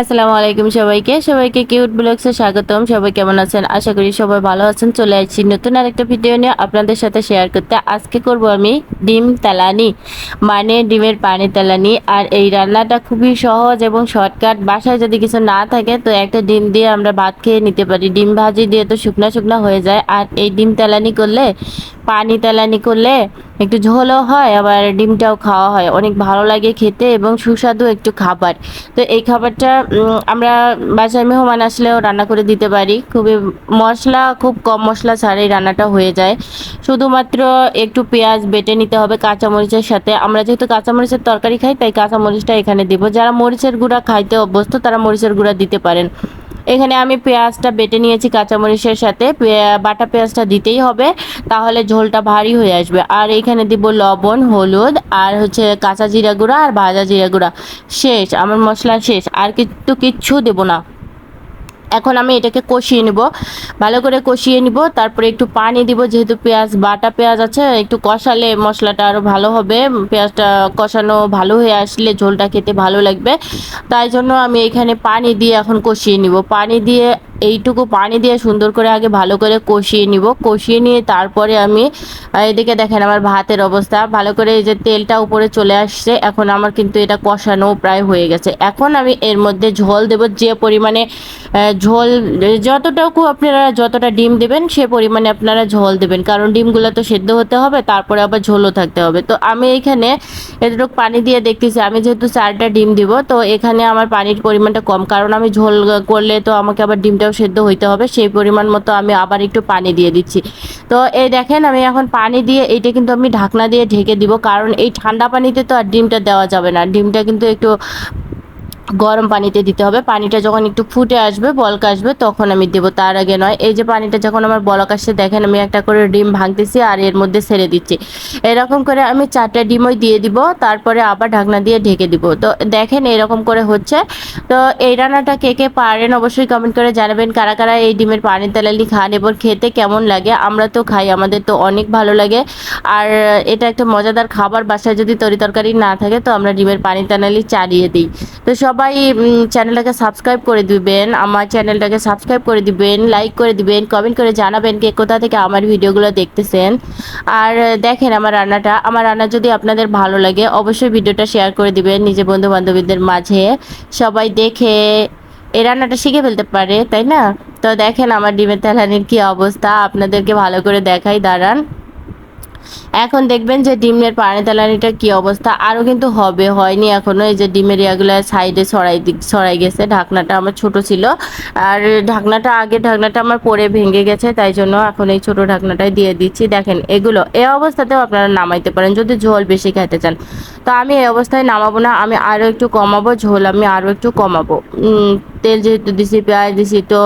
আসসালামু আলাইকুম সবাইকে। সবাইকে কিউট ব্লগসে স্বাগতম। সবাই কেমন আছেন? আশা করি সবাই ভালো আছেন। চলে আসছি নতুন আরেকটা ভিডিও নিয়ে আপনাদের সাথে শেয়ার করতে। আজকে করব আমি ডিম তেলানি মানে ডিমের পানি তেলানি। আর এই রান্নাটা খুবই সহজ এবং শর্টকাট বাসায় যদি কিছু না থাকে, তো একটা ডিম দিয়ে আমরা ভাত খেয়ে নিতে পারি। ডিম ভাজি দিয়ে তো শুকনা শুকনা হয়ে যায়। আর এই ডিম তেলানি করলে, পানি তেলানি করলে একটু ঝোলও হয়, আবার ডিমটাও খাওয়া হয়। অনেক ভালো লাগে খেতে এবং সুস্বাদু একটু খাবার। তো এই খাবারটা আমরা বাসায় মেহমান আসলেও রান্না করে দিতে পারি। খুবই মশলা, খুব কম মশলা ছাড়াই রান্নাটা হয়ে যায়। শুধুমাত্র একটু পেঁয়াজ বেটে নিতে হবে কাঁচামরিচের সাথে। আমরা যেহেতু কাঁচামরিচের তরকারি খাই, তাই কাঁচামরিচটা এখানে দিব। যারা মরিচের গুঁড়া খাইতে অভ্যস্ত, তারা মরিচের গুঁড়া দিতে পারেন। এখানে আমি পেঁয়াজটা বেটে নিয়েছি কাঁচামরিচের সাথে। বাটা পেঁয়াজটা দিতেই হবে, তাহলে ঝোলটা ভারী হয়ে আসবে। আর এখানে দিব লবণ, হলুদ, আর হচ্ছে কাঁচা জিরা গুঁড়া আর ভাজা জিরা গুঁড়া। শেষ, আমার মশলা শেষ, আর কিন্তু কিচ্ছু দেবো না। এখন আমি এটাকে কষিয়ে নিব। ভালো করে কষিয়ে নিব, তারপরে একটু পানি দিব, যেহেতু পেঁয়াজ, বাটা পেঁয়াজ আছে, একটু কষালে মশলাটা আরও ভালো হবে। পেঁয়াজটা কষানো ভালো হয়ে আসলে ঝোলটা খেতে ভালো লাগবে। তাই জন্য আমি এখানে পানি দিয়ে এখন কষিয়ে নিব। পানি দিয়ে এইটুকু পানি দিয়ে সুন্দর করে আগে ভালো করে কষিয়ে নিব। কষিয়ে নিয়ে তারপরে আমি এদিকে দেখেন আমার ভাতের অবস্থা। ভালো করে এই যে তেলটা উপরে চলে আসছে, এখন আমার কিন্তু এটা কষানো প্রায় হয়ে গেছে। এখন আমি এর মধ্যে ঝোল দেব, যে পরিমাণে ঝোল, যতটুকু আপনারা যতটা ডিম দেবেন, সে পরিমাণে আপনারা ঝোল দেবেন। কারণ ডিমগুলো তো সেদ্ধ হতে হবে, তারপরে আবার ঝোলও থাকতে হবে। তো আমি এখানে এতটুকু পানি দিয়ে দেখতেছি, আমি যেহেতু চারটা ডিম দিব, তো এখানে আমার পানির পরিমাণটা কম। কারণ আমি ঝোল করলে তো আমাকে আবার ডিমটাও সেদ্ধ হইতে হবে, সেই পরিমাণ মতো আমি আবার একটু পানি দিয়ে দিচ্ছি। তো এই দেখেন আমি এখন পানি দিয়ে এইটা কিন্তু আমি ঢাকনা দিয়ে ঢেকে দিব, কারণ এই ঠান্ডা পানিতে তো আর ডিমটা দেওয়া যাবে না। ডিমটা কিন্তু একটু গরম পানিতে দিতে হবে। পানিটা যখন একটু ফুটে আসবে, বলক আসবে, তখন আমি দেবো। তার আগে নয়, এই যে পানিটা যখন আমার বলক আসছে, দেখেন আমি একটা করে ডিম ভাঙতেছি আর এর মধ্যে ছেড়ে দিচ্ছি। এরকম করে আমি চারটা ডিমই দিয়ে দিব, তারপরে আবার ঢাকনা দিয়ে ঢেকে দিব। তো দেখেন এরকম করে হচ্ছে। তো এই রান্নাটা কে কে পারেন অবশ্যই কমেন্ট করে জানাবেন, কারা কারা এই ডিমের পানি তেলালি খান এবং খেতে কেমন লাগে। আমরা তো খাই, আমাদের তো অনেক ভালো লাগে। আর এটা একটা মজাদার খাবার, বাসায় যদি তরি তরকারি না থাকে, তো আমরা ডিমের পানি তেলালি চালিয়ে দিই। তো সবাই চ্যানেলটাকে সাবস্ক্রাইব করে দিবেন, আমার চ্যানেলটাকে সাবস্ক্রাইব করে দিবেন লাইক করে দিবেন কমেন্ট করে জানাবেন কে কোথা থেকে আমার ভিডিওগুলো দেখতেছেন। আর দেখেন আমার রান্নাটা, আমার রান্না যদি আপনাদের ভালো লাগে, অবশ্যই ভিডিওটা শেয়ার করে দিবেন নিজের বন্ধু বান্ধবীদের মাঝে। সবাই দেখে এই রান্নাটা শিখে ফেলতে পারে, তাই না? তো দেখেন আমার ডিমের তেলানির কি অবস্থা, আপনাদেরকে ভালো করে দেখাই, দাঁড়ান। এখন দেখবেন যে ডিমের পানি তেলানিটা কি অবস্থা? আরও কিন্তু হবে, হয়নি এখনও। এই যে ডিমের ইয়াগুলো সাইডে সরাই দিক ছড়াই গেছে, ঢাকনাটা আমার ছোট ছিল। আর ঢাকনাটা আগে, ঢাকনাটা আমার পরে ভেঙে গেছে, তাই জন্য এখন এই ছোট ঢাকনাটাই দিয়ে দিচ্ছি। দেখেন, এগুলো এই অবস্থাতেও আপনারা নামাইতে পারেন, যদি ঝোল বেশি খেতে চান। তো আমি এই অবস্থায় নামাবো না, আমি আরও একটু কমাবো, ঝোল আমি আরও একটু কমাবো। তেল যেহেতু দিছি, পেঁয়াজ দিছি, তো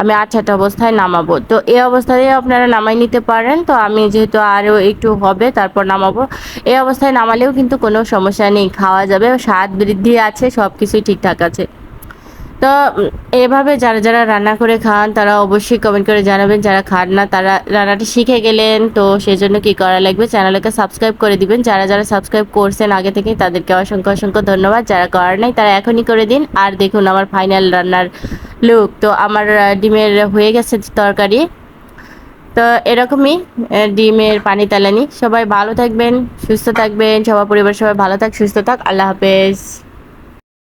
আমি আঠাট অবস্থায় নামাবো। তো এই অবস্থায় আপনারা নামাই নিতে পারেন। তো আমি যেহেতু আরও একটু হবে, তারপর নামাবো। এই অবস্থায় নামালেও কিন্তু কোনো সমস্যা নেই, খাওয়া যাবে, স্বাদ বৃদ্ধি আছে সব কিছুই ঠিকঠাক আছে। তো এভাবে যারা যারা রান্না করে খান, তারা অবশ্যই কমেন্ট করে জানাবেন। যারা খান না, তারা রান্নাটা শিখে গেলেন। তো সেই জন্য কী করা লাগবে? চ্যানেলকে সাবস্ক্রাইব করে দিবেন। যারা যারা সাবস্ক্রাইব করছেন আগে থেকে তাদেরকে অসংখ্য অসংখ্য ধন্যবাদ। যারা করার নাই, তারা এখনই করে দিন। আর দেখুন, আমার ফাইনাল রান্নার লুক তো আমার ডিমের হয়ে গেছে তরকারি। তো এরকমই ডিমের পানি তালানি। সবাই ভালো থাকবেন, সুস্থ থাকবেন। সবার পরিবার সবাই ভালো থাক, সুস্থ থাক। আল্লাহ হাফেজ।